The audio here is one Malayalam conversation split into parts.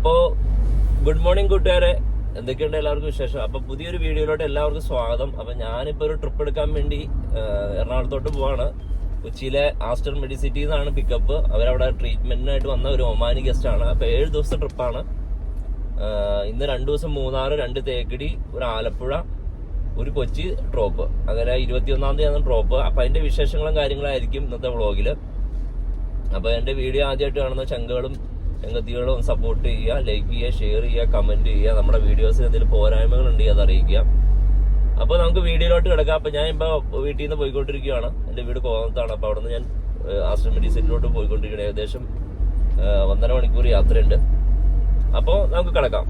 അപ്പോ ഗുഡ് മോർണിംഗ് കൂട്ടുകാരെ. എന്തൊക്കെയുണ്ട് എല്ലാവർക്കും വിശേഷം? അപ്പൊ പുതിയൊരു വീഡിയോയിലോട്ട് എല്ലാവർക്കും സ്വാഗതം. അപ്പൊ ഞാനിപ്പോ ഒരു ട്രിപ്പ് എടുക്കാൻ വേണ്ടി എറണാകുളത്തോട്ട് പോവാണ്. കൊച്ചിയിലെ ആസ്റ്റർ മെഡിസിറ്റിയിൽ നിന്നാണ് പിക്കപ്പ് അവരവിടെ ട്രീറ്റ്മെന്റിനായിട്ട് വന്ന ഒരു ഒമാനി ഗസ്റ്റ് ആണ്. അപ്പൊ ഏഴ് ദിവസത്തെ ട്രിപ്പാണ് ഇന്ന് രണ്ടു ദിവസം മൂന്നാറ് രണ്ട് തേക്കടി ഒരു ആലപ്പുഴ ഒരു കൊച്ചി ഡ്രോപ്പ് അങ്ങനെ ഇരുപത്തിയൊന്നാം തീയതിയാണ് ഡ്രോപ്പ് അപ്പൊ അതിന്റെ വിശേഷങ്ങളും കാര്യങ്ങളായിരിക്കും ഇന്നത്തെ വ്ളോഗിൽ അപ്പൊ എന്റെ വീഡിയോ ആദ്യമായിട്ട് കാണുന്ന ചങ്കുകളും ചങ്കത്തികളും സപ്പോർട്ട് ചെയ്യുക ലൈക്ക് ചെയ്യുക ഷെയർ ചെയ്യുക കമന്റ് ചെയ്യുക നമ്മുടെ വീഡിയോസ് എന്തെങ്കിലും പോരായ്മകൾ ഉണ്ടെങ്കിൽ അത് അറിയിക്കുക. അപ്പൊ നമുക്ക് വീഡിയോയിലോട്ട് കിടക്കാം. അപ്പോൾ ഞാൻ ഇപ്പൊ വീട്ടിൽ നിന്ന് പോയിക്കൊണ്ടിരിക്കുകയാണ്. എന്റെ വീട് കോന്നത്താണ് അപ്പൊ അവിടെ നിന്ന് ഞാൻ ആശ്രമ മെഡിസിനിലോട്ട് പോയിക്കൊണ്ടിരിക്കുകയാണ്. ഏകദേശം ഒന്നര മണിക്കൂർ യാത്രയുണ്ട്. അപ്പോൾ നമുക്ക് കിടക്കാം.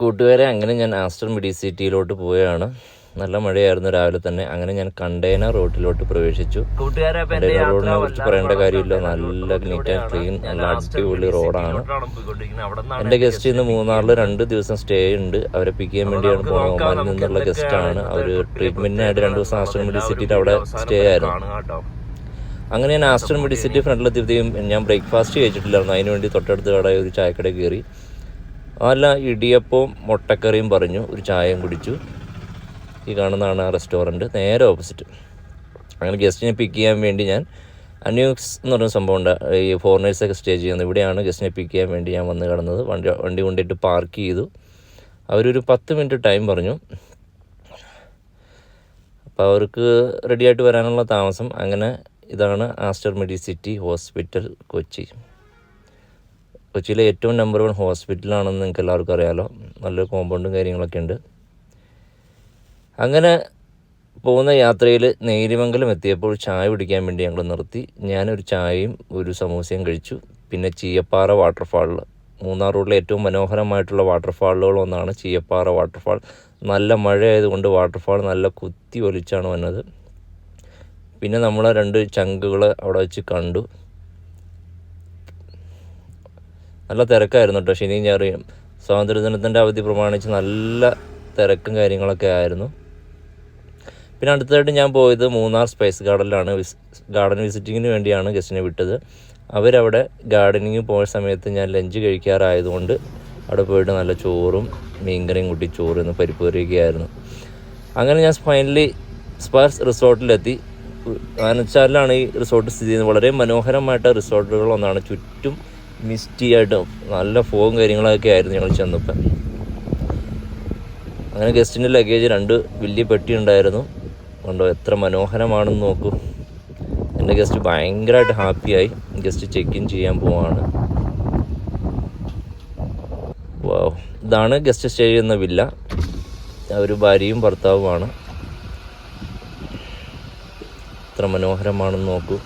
കൂട്ടുകാരെ അങ്ങനെ ഞാൻ ആസ്റ്റർ മെഡിസിറ്റിയിലോട്ട് പോവുകയാണ്. നല്ല മഴയായിരുന്നു രാവിലെ തന്നെ. അങ്ങനെ ഞാൻ കണ്ടെയ്നർ റോട്ടിലോട്ട് പ്രവേശിച്ചു. കണ്ടെയ്നർ റോഡിനെ കുറിച്ച് പറയേണ്ട കാര്യമില്ല. നല്ല നീറ്റ് ആൻഡ് ക്ലീൻ നല്ല അടിപൊളി റോഡാണ് എന്റെ ഗസ്റ്റ് ഇന്ന് മൂന്നാറിൽ രണ്ട് ദിവസം സ്റ്റേ ഉണ്ട്. അവരെ പിക്ക് ചെയ്യാൻ വേണ്ടിയാണ് പോകുന്നത് ഒമാനിൽ നിന്നുള്ള ഗസ്റ്റാണ് അവർ ട്രീറ്റ്മെന്റിനായിട്ട് രണ്ട് ദിവസം ആശ്രമം മെഡിസിറ്റിയിൽ അവിടെ സ്റ്റേ ആയിരുന്നു. അങ്ങനെ ഞാൻ ആസ്റ്റർ മെഡിസിറ്റി ഫ്രണ്ടിലെത്തിയപ്പോഴത്തേക്കും ഞാൻ ബ്രേക്ക്ഫാസ്റ്റ് കഴിച്ചിട്ടില്ലായിരുന്നു. അതിന് വേണ്ടി തൊട്ടടുത്ത് കട ഒരു ചായക്കട കയറി. അല്ല ഇടിയപ്പവും മുട്ടക്കറിയും പറഞ്ഞു. ഒരു ചായയും കുടിച്ചു. ഈ കാണുന്നതാണ് ആ റെസ്റ്റോറന്റ്. നേരെ ഓപ്പോസിറ്റ്. അങ്ങനെ ഗസ്റ്റിനെ പിക്ക് ചെയ്യാൻ വേണ്ടി ഞാൻ അന്യൂക്സ് എന്ന് പറഞ്ഞ സംഭവം ഉണ്ട്. ഈ ഫോറിനേഴ്സൊക്കെ സ്റ്റേ ചെയ്യുന്നത്. ഇവിടെയാണ് ഗസ്റ്റിനെ പിക്ക് ചെയ്യാൻ വേണ്ടി ഞാൻ വന്ന് കിടന്നത്. വണ്ടി വണ്ടി കൊണ്ടിട്ട് പാർക്ക് ചെയ്തു. അവരൊരു പത്ത് മിനിറ്റ് ടൈം പറഞ്ഞു. അപ്പോൾ അവർക്ക് റെഡിയായിട്ട് വരാനുള്ള താമസം. അങ്ങനെ ഇതാണ് Aster Medi City hospital Kochi. കൊച്ചിയിലെ ഏറ്റവും നമ്പർ വൺ ഹോസ്പിറ്റലാണെന്ന് നിങ്ങൾക്ക് എല്ലാവർക്കും അറിയാമല്ലോ നല്ലൊരു കോമ്പൗണ്ടും കാര്യങ്ങളൊക്കെ ഉണ്ട്. അങ്ങനെ പോകുന്ന യാത്രയിൽ നേരിമംഗലം എത്തിയപ്പോൾ ചായ കുടിക്കാൻ വേണ്ടി ഞങ്ങൾ നിർത്തി. ഞാനൊരു ചായയും ഒരു സമൂസയും കഴിച്ചു. പിന്നെ ചീയപ്പാറ വാട്ടർഫാളിൽ മൂന്നാർ റോഡിലെ ഏറ്റവും മനോഹരമായിട്ടുള്ള വാട്ടർഫാളുകൾ ഒന്നാണ് ചീയപ്പാറ വാട്ടർഫാൾ നല്ല മഴ ആയതുകൊണ്ട് വാട്ടർഫാൾ നല്ല കുത്തി ഒലിച്ചാണ് വന്നത്. പിന്നെ നമ്മൾ രണ്ട് ചങ്കുകൾ അവിടെ വെച്ച് കണ്ടു. നല്ല തിരക്കായിരുന്നു കേട്ടോ ശനിയും ഞായറും. സ്വാതന്ത്ര്യദിനത്തിന്റെ അവധി പ്രമാണിച്ച് നല്ല തിരക്കും കാര്യങ്ങളൊക്കെ ആയിരുന്നു. പിന്നെ അടുത്തതായിട്ട് ഞാൻ പോയത് മൂന്നാർ സ്പൈസ് ഗാർഡനിലാണ്. ഗാർഡൻ വിസിറ്റിങ്ങിന് വേണ്ടിയാണ് ഗസ്റ്റിനെ വിട്ടത്. അവരവിടെ ഗാർഡനിങ് പോയ സമയത്ത് ഞാൻ ലഞ്ച് കഴിക്കാറായതുകൊണ്ട് അവിടെ പോയിട്ട് നല്ല ചോറും മീൻകറിയും കൂട്ടി ചോറ് എന്ന് പരിപ്പ് കറിയൊക്കെയായിരുന്നു. അങ്ങനെ ഞാൻ ഫൈനലി സ്പാർസ് റിസോർട്ടിലെത്തി. ആനച്ചാലിലാണ് ഈ റിസോർട്ട് സ്ഥിതി ചെയ്യുന്നത്. വളരെ മനോഹരമായിട്ട് റിസോർട്ടുകൾ ഒന്നാണ് ചുറ്റും മിസ്റ്റി നല്ല ഫോഗും കാര്യങ്ങളൊക്കെ ആയിരുന്നു ഞങ്ങൾ ചെന്നപ്പോൾ അങ്ങനെ ഗസ്റ്റിന്റെ ലഗേജ് രണ്ട് വലിയ പെട്ടി ഉണ്ടായിരുന്നു. കണ്ടോ എത്ര മനോഹരമാണെന്ന് നോക്കൂ. എന്റെ ഗസ്റ്റ് ഭയങ്കരമായിട്ട് ഹാപ്പിയായി ഗസ്റ്റ് ചെക്ക് ഇൻ ചെയ്യാൻ പോവാണ്. വാവ് ഇതാണ് ഗസ്റ്റ് സ്റ്റേ ചെയ്യുന്ന വില്ല അവർ ഭാര്യയും ഭർത്താവുമാണ്. എത്ര മനോഹരമാണെന്ന് നോക്കൂ.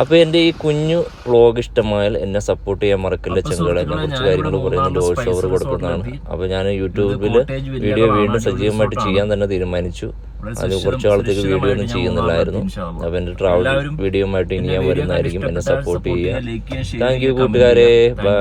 അപ്പോൾ എന്റെ ഈ കുഞ്ഞു വ്ളോഗ് ഇഷ്ടമായാൽ എന്നെ സപ്പോർട്ട് ചെയ്യാൻ മറക്കില്ല ചെങ്കളെ. കുറച്ച് കാര്യങ്ങൾ പറയുന്നുണ്ട്. വോയിസ് ഓവർ കൊടുക്കുന്നതാണ് അപ്പോൾ ഞാൻ യൂട്യൂബിൽ വീഡിയോ വീണ്ടും സജീവമായിട്ട് ചെയ്യാൻ തന്നെ തീരുമാനിച്ചു. അത് കുറച്ചു കാലത്തേക്ക് വീഡിയോ ഒന്നും ചെയ്യുന്നില്ലായിരുന്നു അപ്പോൾ എന്റെ ട്രാവൽ വീഡിയോ ആയിട്ട് ഇനി ഞാൻ വരുന്നതായിരിക്കും. എന്നെ സപ്പോർട്ട് ചെയ്യുക. താങ്ക് യു കൂട്ടുകാരെ. ബൈ